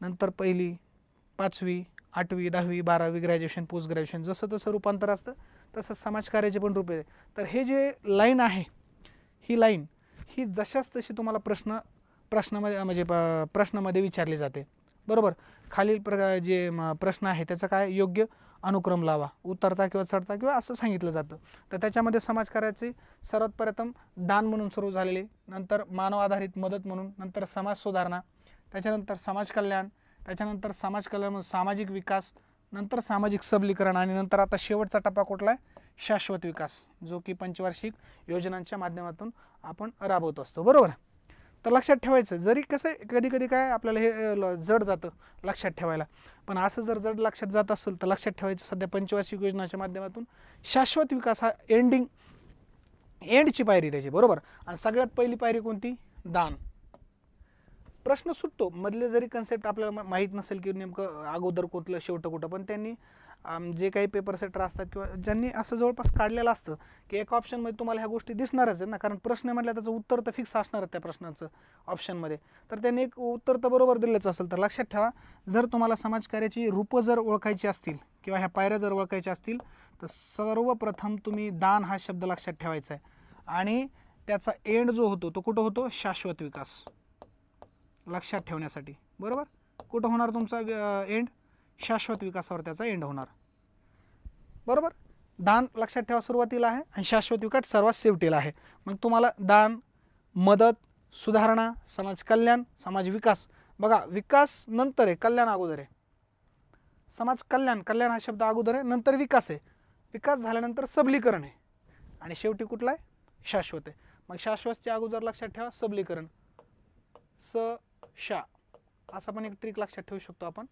नंतर पहिली पाचवी आठवी दहावी बारावी ग्रॅज्युएशन पोस्ट ग्रॅज्युएशन जसं तसं रूपांतर असतं तसं समाजकार्याचे पण रूप आहे तर हे जे लाईन आहे ही लाईन ही जशाच तशी तुम्हाला प्रश्न प्रश्नामध्ये म्हणजे प- प्रश्नामध्ये विचारली जाते. बरोबर? खालील प्रकार जे म, प्रश्न आहे त्याचा काय? योग्य अनुक्रम लावा. उतरता किंवा चढता किंवा असं सांगितलं जातं. तर त्याच्यामध्ये समाजकार्याचे सर्वात प्रथम दान म्हणून सुरू झालेले नंतर मानव आधारित मदत म्हणून नंतर समाज सुधारणा त्याच्यानंतर समाज कल्याण त्याच्यानंतर समाज कल्याण सामाजिक विकास नंतर सामाजिक सबलीकरण आणि नंतर आता शेवटचा टप्पा कुठला आहे? शाश्वत विकास जो की पंचवार्षिक योजनांच्या माध्यमातून आपण राबवत असतो. बरोबर? तर लक्षात ठेवायचं जरी कसं कधी कधी काय आपल्याला हे ल- जड जातं लक्षात ठेवायला. पण असं जर जड लक्षात जात असेल तर लक्षात ठेवायचं सध्या पंचवार्षिक योजनाच्या माध्यमातून शाश्वत विकास हा एंडिंग एंडची पायरी त्याची. बरोबर? आणि सगळ्यात पहिली पायरी कोणती? दान. प्रश्न सुटतो. मधले जरी कन्सेप्ट आपल्याला माहीत नसेल की नेमकं अगोदर कोणतं शेवटं कुठं पण त्यांनी जे काही पेपर सेटर असतात किंवा ज्यांनी असं जवळपास काढलेलं असतं की एका ऑप्शनमध्ये तुम्हाला ह्या गोष्टी दिसणारच आहेत ना. कारण प्रश्न म्हटलं त्याचं उत्तर तर फिक्स असणारच त्या प्रश्नाचं ऑप्शनमध्ये तर त्यांनी एक उत्तर तर बरोबर दिलंच असेल. तर लक्षात ठेवा जर तुम्हाला समाजकार्याची रूपं जर ओळखायची असतील किंवा ह्या पायऱ्या जर ओळखायच्या असतील तर सर्वप्रथम तुम्ही दान हा शब्द लक्षात ठेवायचा आहे. आणि त्याचा एंड जो होतो तो कुठं होतो? शाश्वत विकास. लक्षात ठेवण्यासाठी. बरोबर? कुठं होणार तुमचा एंड शाश्वत विकासावर त्याचा एंड होणार. बरोबर? दान लक्षात ठेवा सुरुवातीला आहे आणि शाश्वत विकास सर्वात शेवटीला आहे. मग तुम्हाला दान मदत सुधारणा समाज कल्याण समाज विकास. बघा विकास नंतर आहे कल्याण अगोदर आहे. समाज कल्याण कल्याण हा शब्द अगोदर आहे नंतर विकास आहे. विकास झाल्यानंतर सबलीकरण आहे. आणि शेवटी कुठला आहे? शाश्वत आहे. मग शाश्वतच्या अगोदर लक्षात ठेवा सबलीकरण. स शा. असा पण एक ट्रिक लक्षात ठेवू शकतो आपण.